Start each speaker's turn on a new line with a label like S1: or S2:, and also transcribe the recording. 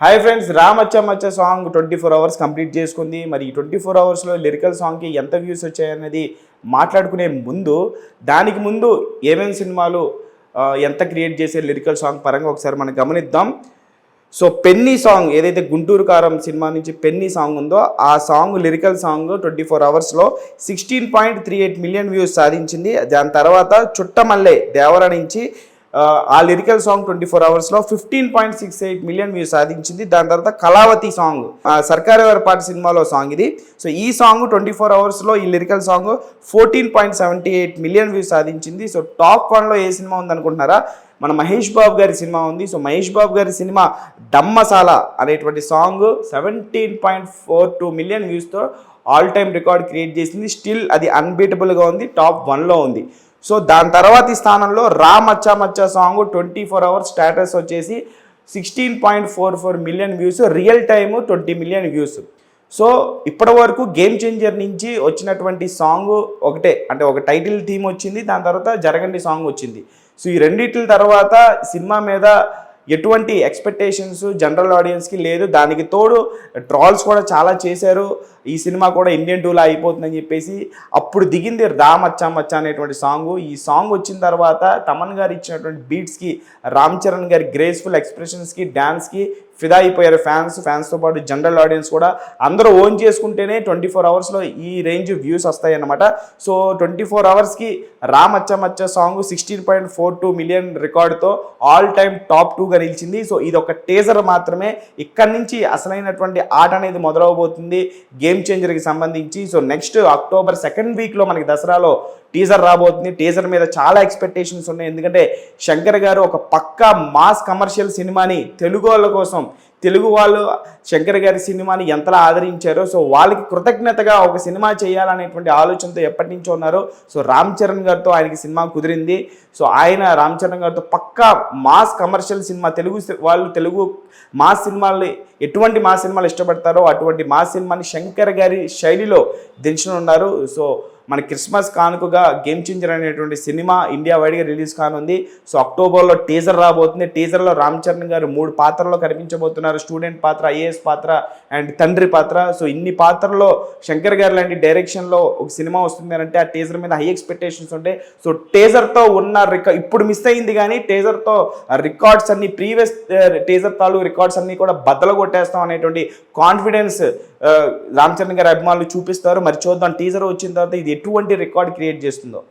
S1: Hi friends Ramacha Macha song twenty four hours complete చేసుకుంది. మరి ఈ ట్వంటీ ఫోర్ అవర్స్లో లిరికల్ సాంగ్కి ఎంత వ్యూస్ వచ్చాయనేది మాట్లాడుకునే ముందు దానికి ముందు ఏమేమి సినిమాలు ఎంత క్రియేట్ చేసే లిరికల్ సాంగ్ పరంగా ఒకసారి మనం గమనిద్దాం. సో పెన్నీ సాంగ్ ఏదైతే గుంటూరు కారం సినిమా నుంచి పెన్నీ సాంగ్ ఉందో ఆ song lyrical song twenty four అవర్స్లో sixteen point three eight million views సాధించింది. దాని తర్వాత చుట్టమల్లే దేవర నుంచి ఆ, లిరికల్ సాంగ్ ట్వంటీ ఫోర్ అవర్స్లో fifteen point six eight million views సాధించింది. దాని తర్వాత కళావతి సాంగ్ సర్కారు వారి పాట సినిమాలో సాంగ్ ఇది. సో ఈ సాంగ్ ట్వంటీ ఫోర్ అవర్స్లో ఈ lyrical song fourteen point seventy eight million views సాధించింది. సో టాప్ వన్లో ఏ సినిమా ఉందనుకుంటున్నారా? మన మహేష్ బాబు గారి సినిమా ఉంది. సో మహేష్ బాబు గారి సినిమా డమ్మసాల అనేటువంటి song seventeen point four two million వ్యూస్తో all time record create చేసింది. స్టిల్ అది అన్బీటబుల్గా ఉంది. టాప్ వన్లో ఉంది. సో దాని తర్వాతి స్థానంలో Raa Machaa Machaa song twenty four hours status వచ్చేసి sixteen point four four million views real time twenty million views. So ఇప్పటి వరకు గేమ్ చేంజర్ నుంచి వచ్చినటువంటి సాంగ్ ఒకటే అంటే ఒక టైటిల్ థీమ్ వచ్చింది దాని తర్వాత జరగండి సాంగ్ వచ్చింది. సో ఈ రెండిట్ల తర్వాత సినిమా మీద ఎటువంటి ఎక్స్పెక్టేషన్స్ జనరల్ ఆడియన్స్కి లేదు. దానికి తోడు ట్రాల్స్ కూడా చాలా చేశారు. ఈ సినిమా కూడా ఇండియన్ టూలా అయిపోతుందని చెప్పేసి అప్పుడు దిగింది రా మచ్చా మచ్చా అనేటువంటి సాంగ్ ఈ సాంగ్ వచ్చిన తర్వాత తమన్ గారు ఇచ్చినటువంటి బీట్స్కి రామ్ చరణ్ గారి గ్రేస్ఫుల్ ఎక్స్ప్రెషన్స్కి డ్యాన్స్కి ఫిదా అయిపోయారు ఫ్యాన్స్ ఫ్యాన్స్తో పాటు జనరల్ ఆడియన్స్ కూడా. అందరూ ఓన్ చేసుకుంటేనే ట్వంటీ ఫోర్ అవర్స్లో ఈ రేంజ్ వ్యూస్ వస్తాయన్నమాట. సో ట్వంటీ ఫోర్ అవర్స్కి Ramacha Macha Macha song sixteen point four two million రికార్డుతో all time top టూగా నిలిచింది. సో ఇది ఒక టేజర్ మాత్రమే. ఇక్కడి నుంచి అసలైనటువంటి ఆట అనేది మొదలవబోతుంది గేమ్ చేంజర్కి సంబంధించి. సో నెక్స్ట్ అక్టోబర్ సెకండ్ వీక్లో మనకి దసరాలో టీజర్ రాబోతుంది. టీజర్ మీద చాలా ఎక్స్పెక్టేషన్స్ ఉన్నాయి. ఎందుకంటే శంకర్ గారు ఒక పక్కా మాస్ కమర్షియల్ సినిమాని తెలుగు వాళ్ళ కోసం తెలుగు వాళ్ళు శంకర్ గారి సినిమాని ఎంతలా ఆదరించారో సో వాళ్ళకి కృతజ్ఞతగా ఒక సినిమా చేయాలనేటువంటి ఆలోచనతో ఎప్పటి నుంచో ఉన్నారు. సో రామ్ చరణ్ గారితో ఆయనకి సినిమా కుదిరింది. సో ఆయన రామ్ చరణ్ గారితో పక్కా మాస్ కమర్షియల్ సినిమా తెలుగు వాళ్ళు తెలుగు మాస్ సినిమాలు ఎటువంటి మాస్ సినిమాలు ఇష్టపడతారో అటువంటి మాస్ సినిమాని శంకర్ గారి శైలిలో దించనున్నారు. సో మన క్రిస్మస్ కానుకగా గేమ్ చేంజర్ అనేటువంటి సినిమా ఇండియా వైడ్గా రిలీజ్ కానుంది. సో అక్టోబర్లో టీజర్ రాబోతుంది. టీజర్లో రామ్ చరణ్ గారు మూడు పాత్రల్లో కనిపించబోతున్నారు. స్టూడెంట్ పాత్ర ఐఏఎస్ పాత్ర అండ్ తండ్రి పాత్ర. సో ఇన్ని పాత్రల్లో శంకర్ గారు లాంటి డైరెక్షన్లో ఒక సినిమా వస్తుంది అంటే ఆ టీజర్ మీద హై ఎక్స్పెక్టేషన్స్ ఉంటాయి సో టీజర్తో ఉన్న రికార్ ఇప్పుడు మిస్ అయింది కానీ టీజర్తో రికార్డ్స్ అన్ని ప్రీవియస్ టీజర్ తాలూ రికార్డ్స్ అన్ని కూడా బద్దలు కొట్టేస్తాం అనేటువంటి కాన్ఫిడెన్స్ రామ్ చరణ్ గారి అభిమానులు చూపిస్తారు. మరి చూద్దాం. టీజర్ వచ్చిన తర్వాత ఇది ఎటువంటి రికార్డ్ క్రియేట్ చేస్తుందో.